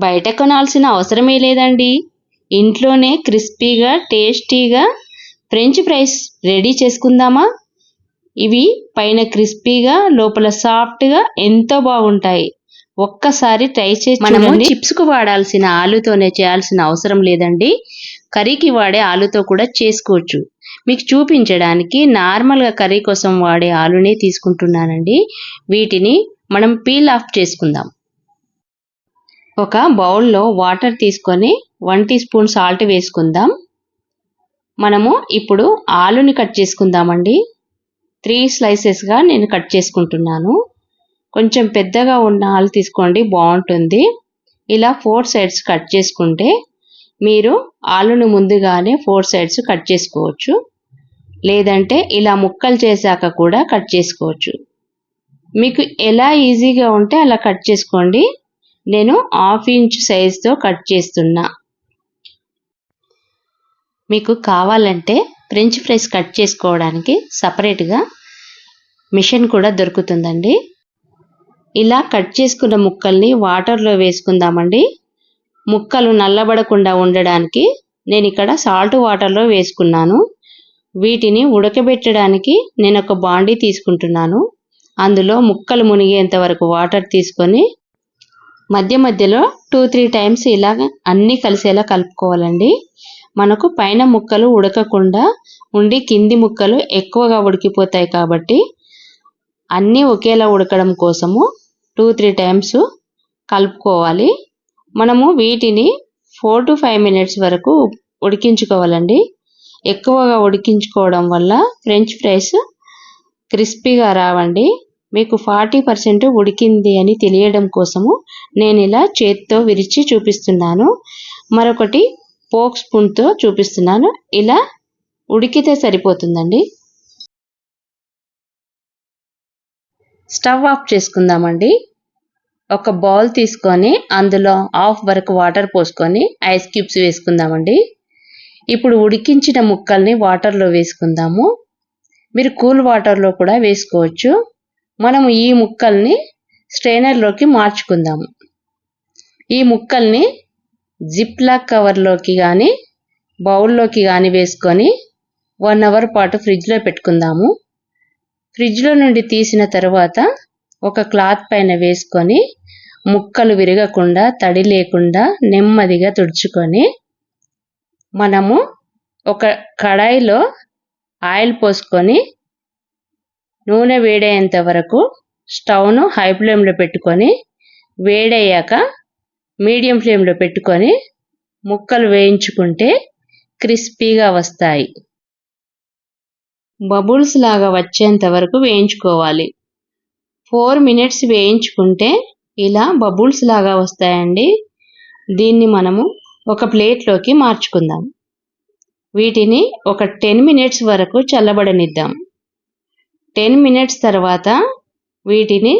బయట కొనాల్సిన అవసరమే లేదండి. ఇంట్లోనే క్రిస్పీగా టేస్టీగా ఫ్రెంచ్ ఫ్రైస్ రెడీ చేసుకుందామా? ఇవి పైన క్రిస్పీగా లోపల సాఫ్ట్గా ఎంతో బాగుంటాయి. ఒక్కసారి ట్రై చేసి మనము చిప్స్కు వాడాల్సిన ఆలుతోనే చేయాల్సిన అవసరం లేదండి. కర్రీకి వాడే ఆలుతో కూడా చేసుకోవచ్చు. మీకు చూపించడానికి నార్మల్గా కర్రీ కోసం వాడే ఆలునే తీసుకుంటున్నానండి. వీటిని మనం పీల్ ఆఫ్ చేసుకుందాం. ఒక బౌల్లో వాటర్ తీసుకొని వన్ టీ స్పూన్ సాల్ట్ వేసుకుందాం. మనము ఇప్పుడు ఆలుని కట్ చేసుకుందామండి. త్రీ స్లైసెస్గా నేను కట్ చేసుకుంటున్నాను. కొంచెం పెద్దగా ఉన్న ఆలు తీసుకోండి బాగుంటుంది. ఇలా ఫోర్ సైడ్స్ కట్ చేసుకుంటే మీరు ఆలుని ముందుగానే ఫోర్ సైడ్స్ కట్ చేసుకోవచ్చు. లేదంటే ఇలా ముక్కలు చేశాక కూడా కట్ చేసుకోవచ్చు. మీకు ఎలా ఈజీగా ఉంటే అలా కట్ చేసుకోండి. నేను హాఫ్ ఇంచ్ సైజ్తో కట్ చేస్తున్నా. మీకు కావాలంటే ఫ్రెంచ్ ఫ్రైస్ కట్ చేసుకోవడానికి సపరేట్గా మిషన్ కూడా దొరుకుతుందండి. ఇలా కట్ చేసుకున్న ముక్కల్ని వాటర్లో వేసుకుందామండి. ముక్కలు నల్లబడకుండా ఉండడానికి నేను ఇక్కడ సాల్ట్ వాటర్లో వేసుకున్నాను. వీటిని ఉడకబెట్టడానికి నేను ఒక బాండీ తీసుకుంటున్నాను. అందులో ముక్కలు మునిగేంత వరకు వాటర్ తీసుకొని మధ్య మధ్యలో టూ త్రీ టైమ్స్ ఇలా అన్నీ కలిసేలా కలుపుకోవాలండి. మనకు పైన ముక్కలు ఉడకకుండా ఉండి కింది ముక్కలు ఎక్కువగా ఉడికిపోతాయి కాబట్టి అన్నీ ఒకేలా ఉడకడం కోసము టూ త్రీ టైమ్స్ కలుపుకోవాలి. మనము వీటిని ఫోర్ టు ఫైవ్ మినిట్స్ వరకు ఉడికించుకోవాలండి. ఎక్కువగా ఉడికించుకోవడం వల్ల ఫ్రెంచ్ ఫ్రైస్ క్రిస్పీగా రావండి. మీకు ఫార్టీ పర్సెంట్ ఉడికింది అని తెలియడం కోసము నేను ఇలా చేత్తో విరిచి చూపిస్తున్నాను. మరొకటి పోక్ స్పూన్తో చూపిస్తున్నాను. ఇలా ఉడికితే సరిపోతుందండి. స్టవ్ ఆఫ్ చేసుకుందామండి. ఒక బౌల్ తీసుకొని అందులో హాఫ్ వరకు వాటర్ పోసుకొని ఐస్ క్యూబ్స్ వేసుకుందామండి. ఇప్పుడు ఉడికించిన ముక్కల్ని వాటర్లో వేసుకుందాము. మీరు కూల్ వాటర్లో కూడా వేసుకోవచ్చు. మనము ఈ ముక్కల్ని స్ట్రైనర్లోకి మార్చుకుందాము. ఈ ముక్కల్ని జిప్ లాక్ కవర్లోకి కానీ బౌల్లోకి కానీ వేసుకొని వన్ అవర్ పాటు ఫ్రిడ్జ్లో పెట్టుకుందాము. ఫ్రిడ్జ్లో నుండి తీసిన తర్వాత ఒక క్లాత్ పైన వేసుకొని ముక్కలు విరగకుండా తడి లేకుండా నెమ్మదిగా తుడుచుకొని మనము ఒక కడాయిలో ఆయిల్ పోసుకొని నూనె వేడయ్యేంత వరకు స్టవ్ను హై ఫ్లేమ్లో పెట్టుకొని వేడయ్యాక మీడియం ఫ్లేమ్లో పెట్టుకొని ముక్కలు వేయించుకుంటే క్రిస్పీగా వస్తాయి. బబుల్స్ లాగా వచ్చేంత వరకు వేయించుకోవాలి. ఫోర్ మినిట్స్ వేయించుకుంటే ఇలా బబుల్స్ లాగా వస్తాయండి. దీన్ని మనము ఒక ప్లేట్లోకి మార్చుకుందాం. వీటిని ఒక టెన్ మినిట్స్ వరకు చల్లబడనిద్దాం. టెన్ మినిట్స్ తర్వాత వీటిని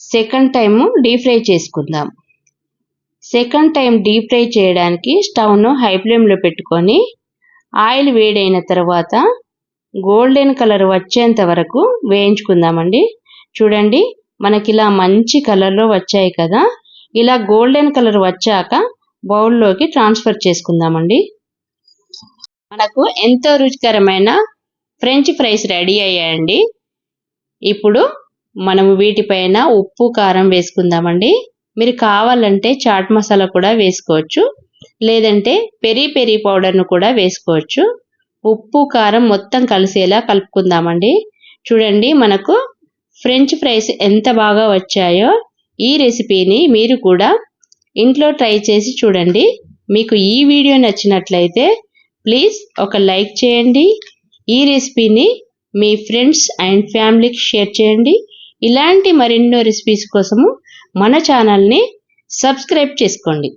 సెకండ్ టైము డీప్ ఫ్రై చేసుకుందాం. సెకండ్ టైం డీప్ ఫ్రై చేయడానికి స్టవ్ను హై ఫ్లేమ్లో పెట్టుకొని ఆయిల్ వేడైన తర్వాత గోల్డెన్ కలర్ వచ్చేంత వరకు వేయించుకుందామండి. చూడండి మనకి ఇలా మంచి కలర్లో వచ్చాయి కదా. ఇలా గోల్డెన్ కలర్ వచ్చాక బౌల్లోకి ట్రాన్స్ఫర్ చేసుకుందామండి. మనకు ఎంతో రుచికరమైన ఫ్రెంచ్ ఫ్రైస్ రెడీ అయ్యాయండి. ఇప్పుడు మనము వీటిపైన ఉప్పు కారం వేసుకుందామండి. మీరు కావాలంటే చాట్ మసాలా కూడా వేసుకోవచ్చు. లేదంటే పెరి పెరి పౌడర్ను కూడా వేసుకోవచ్చు. ఉప్పు కారం మొత్తం కలిసేలా కలుపుకుందామండి. చూడండి మనకు ఫ్రెంచ్ ఫ్రైస్ ఎంత బాగా వచ్చాయో ఈ రెసిపీని మీరు కూడా ఇంట్లో ట్రై చేసి చూడండి. మీకు ఈ వీడియో నచ్చినట్లయితే ప్లీజ్ ఒక లైక్ చేయండి. ఈ రెసిపీని మీ ఫ్రెండ్స్ అండ్ ఫ్యామిలీకి షేర్ చేయండి. ఇలాంటి మరెన్నో రెసిపీస్ కోసము మన ఛానల్ని సబ్స్క్రైబ్ చేసుకోండి.